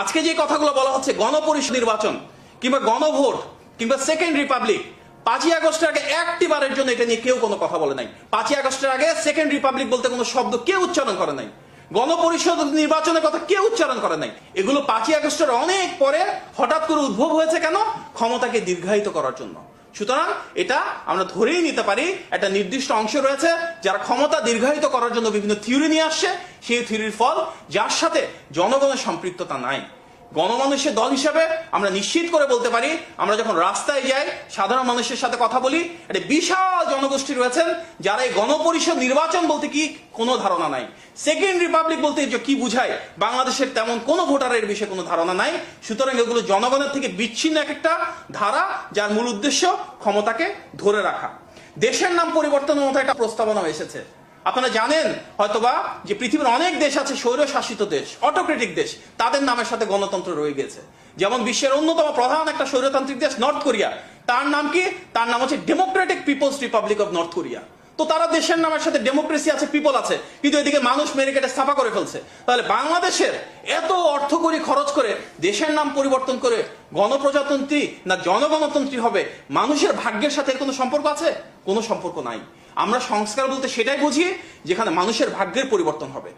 আজকে যে কথাগুলো বলা হচ্ছে, গণপরিষদ নির্বাচন কিংবা গণভোট কিংবা সেকেন্ড রিপাবলিক, পাঁচই আগস্টের আগে একটি বারের জন্য এটা নিয়ে কেউ কোনো কথা বলে নাই। পাঁচই আগস্টের আগে সেকেন্ড রিপাবলিক বলতে কোনো শব্দ কেউ উচ্চারণ করে নাই। গণপরিষদ নির্বাচনের কথা কেউ উচ্চারণ করে নাই। এগুলো পাঁচই আগস্টের অনেক পরে হঠাৎ করে উদ্ভব হয়েছে কেন? ক্ষমতাকে দীর্ঘায়িত করার জন্য। সুতরাং এটা আমরা ধরেই নিতে পারি, একটা নির্দিষ্ট অংশ রয়েছে যারা ক্ষমতা দীর্ঘায়িত করার জন্য বিভিন্ন থিওরি নিয়ে আসছে, সেই থিওরির ফল, যার সাথে জনগণের সম্পৃক্ততা নাই। গণমানুষের দল হিসেবে আমরা নিশ্চিত করে বলতে পারি, আমরা যখন রাস্তায় যাই, সাধারণ মানুষের সাথে কথা বলি, একটা বিশাল জনগোষ্ঠী রয়েছেন, যারা এই গণপরিষদ নির্বাচন বলতে কি কোনো ধারণা নাই। সেকেন্ড রিপাবলিক বলতে কি বুঝায়, বাংলাদেশের তেমন কোনো ভোটারের বিষয়ে কোনো ধারণা নাই। সুতরাং এগুলো জনগণের থেকে বিচ্ছিন্ন এক একটা ধারা, যার মূল উদ্দেশ্য ক্ষমতাকে ধরে রাখা। দেশের নাম পরিবর্তনের মতো একটা প্রস্তাবনা এসেছে। আপনারা জানেন হয়তোবা যে পৃথিবীর অনেক দেশ আছে স্বৈর শাসিত দেশ অটোক্রেটিক দেশ, তাদের নামের সাথে গণতন্ত্র রয়ে গেছে। যেমন বিশ্বের অন্যতম প্রধান একটা স্বৈরতান্ত্রিক দেশ নর্থ কোরিয়া তার নাম কি? তার নাম হচ্ছে Democratic People's Republic of North Korea তো তারা দেশের নামের সাথে ডেমোক্রেসি আছে পিপল আছে, কিন্তু এদিকে মানুষ মেরে কেটে সাফা করে ফেলছে। তাহলে বাংলাদেশের এত অর্থ করে খরচ করে দেশের নাম পরিবর্তন করে গণপ্রজাতন্ত্রী না জনগণতন্ত্রী হবে, মানুষের ভাগ্যের সাথে কোনো সম্পর্ক আছে? কোনো সম্পর্ক নাই। আমরা সংস্কার বলতে সেটাই বুঝি যেখানে মানুষের ভাগ্যের পরিবর্তন হবে।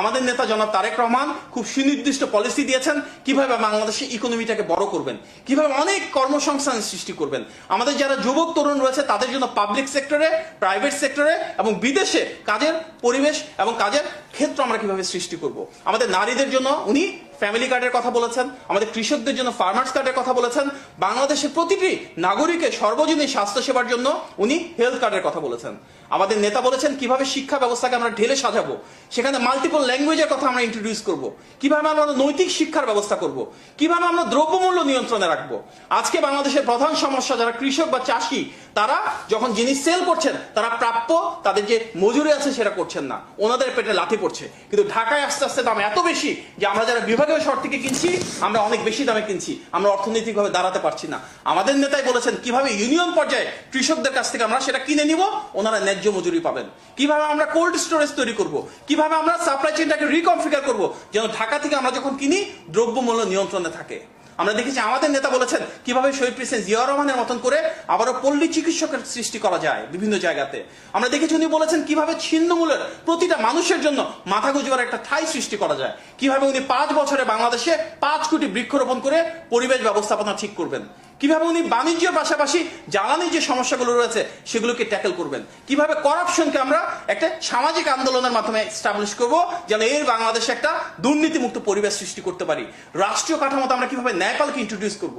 আমাদের নেতা জনাব তারেক রহমান খুব সুনির্দিষ্ট পলিসি দিয়েছেন কীভাবে বাংলাদেশের ইকোনমিটাকে বড় করবেন, কীভাবে অনেক কর্মসংস্থান সৃষ্টি করবেন। আমাদের যারা যুবক তরুণ রয়েছে, তাদের জন্য পাবলিক সেক্টরে প্রাইভেট সেক্টরে এবং বিদেশে কাজের পরিবেশ এবং কাজের ক্ষেত্র আমরা কীভাবে সৃষ্টি করব। আমাদের নারীদের জন্য উনি ফ্যামিলি কার্ডের কথা বলেছেন, আমাদের কৃষকদের জন্য ফার্মার্স কার্ডের কথা বলেছেন, বাংলাদেশের প্রতিটি নাগরিকের সর্বজনীন স্বাস্থ্যসেবার জন্য উনি হেলথ কার্ডের কথা বলেছেন। আমাদের নেতা বলেছেন, কীভাবে শিক্ষা ব্যবস্থাকে আমরা ঢেলে সাজাবো? সেখানে মাল্টিপল ল্যাঙ্গুয়েজের কথা আমরা ইন্ট্রোডিউস করব। কীভাবে আমরা নৈতিক শিক্ষার ব্যবস্থা করব? কীভাবে আমরা দ্রব্যমূল্য নিয়ন্ত্রণে রাখব? আজকে বাংলাদেশের প্রধান সমস্যা যারা কৃষক বা চাষি, তারা যখন জিনিস সেল করছেন, তারা প্রাপ্য, তাদের যে মজুরি আছে সেটা করছেন না। ওনাদের পেটে লাথি পড়ছে। কিন্তু ঢাকায় আস্তে আস্তে দাম এত বেশি যে আমরা যারা বিভাগীয় শর্ট থেকে কিনছি, আমরা অনেক বেশি দামে কিনছি। আমরা অর্থনৈতিকভাবে দাঁড়াতে পারছি না। আমাদের নেতাই বলেছেন, কীভাবে ইউনিয়ন পর্যায়ে কৃষকদের কাছ থেকে আমরা সেটা কিনে নিব, ওনারা ন্যায্য মজুরি পাবেন। কীভাবে আমরা কোল্ড স্টোরেজ তৈরি করব? কীভাবে আমরা সাপ্লাই চেনটাকে রিকনফিগার করব? যেন ঢাকা থেকে আমরা যখন কিনি, দ্রব্যমূল্য নিয়ন্ত্রণে থাকে। আমরা দেখেছি আমাদের নেতা বলেছেন, কীভাবে শহীদ প্রেসিডেন্ট জিয়া রহমানের মতন করে আবারও পল্লী চিকিৎসকের সৃষ্টি করা যায় বিভিন্ন জায়গাতে। আমরা দেখেছি উনি বলেছেন, কীভাবে ছিন্নমূলের প্রতিটা মানুষের জন্য মাথা গুজবার একটা ঠাই সৃষ্টি করা যায়। কীভাবে উনি পাঁচ বছরে বাংলাদেশে পাঁচ কোটি বৃক্ষরোপণ করে পরিবেশ ব্যবস্থাপনা ঠিক করবেন। কীভাবে উনি বাণিজ্যের পাশাপাশি জ্বালানির যে সমস্যাগুলো রয়েছে, সেগুলোকে ট্যাকেল করবেন? কীভাবে করাপশনকে আমরা একটা সামাজিক আন্দোলনের মাধ্যমে স্টাবলিশ করব, যেন এর বাংলাদেশে একটা দুর্নীতিমুক্ত পরিবেশ সৃষ্টি করতে পারি? রাষ্ট্রীয় কাঠামোতে আমরা কীভাবে ন্যায়পালকে ইন্ট্রোডিউস করব?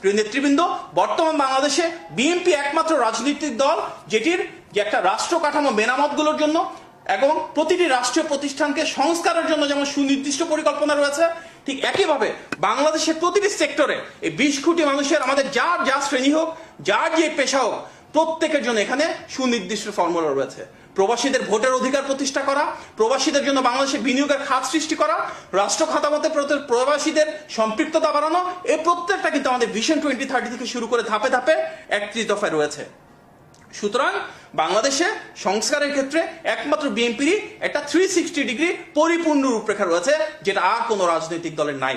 প্রিয় নেতৃবৃন্দ, বর্তমান বাংলাদেশে বিএনপি একমাত্র রাজনৈতিক দল, যেটির যে একটা রাষ্ট্র কাঠামো মেরামতগুলোর জন্য এবং প্রতিটি রাষ্ট্রীয় প্রতিষ্ঠানকে সংস্কারের জন্য যেমন সুনির্দিষ্ট পরিকল্পনা রয়েছে ঠিক একইভাবে বাংলাদেশের প্রতিটি সেক্টরে এই বিশ কোটি মানুষের আমাদের যার যা শ্রেণি হোক, যার যে পেশা হোক, প্রত্যেকের জন্য এখানে সুনির্দিষ্ট ফর্মুলা রয়েছে। প্রবাসীদের ভোটের অধিকার প্রতিষ্ঠা করা, প্রবাসীদের জন্য বাংলাদেশের বিনিয়োগের খাত সৃষ্টি করা, রাষ্ট্র খাতামতে প্রবাসীদের সম্পৃক্ততা বাড়ানো, এই প্রত্যেকটা কিন্তু আমাদের ভিশন টোয়েন্টি থার্টি থেকে শুরু করে ধাপে ধাপে একত্রিশ দফায় রয়েছে। সুতরাং বাংলাদেশে সংস্কারের ক্ষেত্রে একমাত্র বিএনপিরই একটা থ্রি সিক্সটি ডিগ্রি পরিপূর্ণ রূপরেখা রয়েছে, যেটা আর কোনো রাজনৈতিক দলের নাই।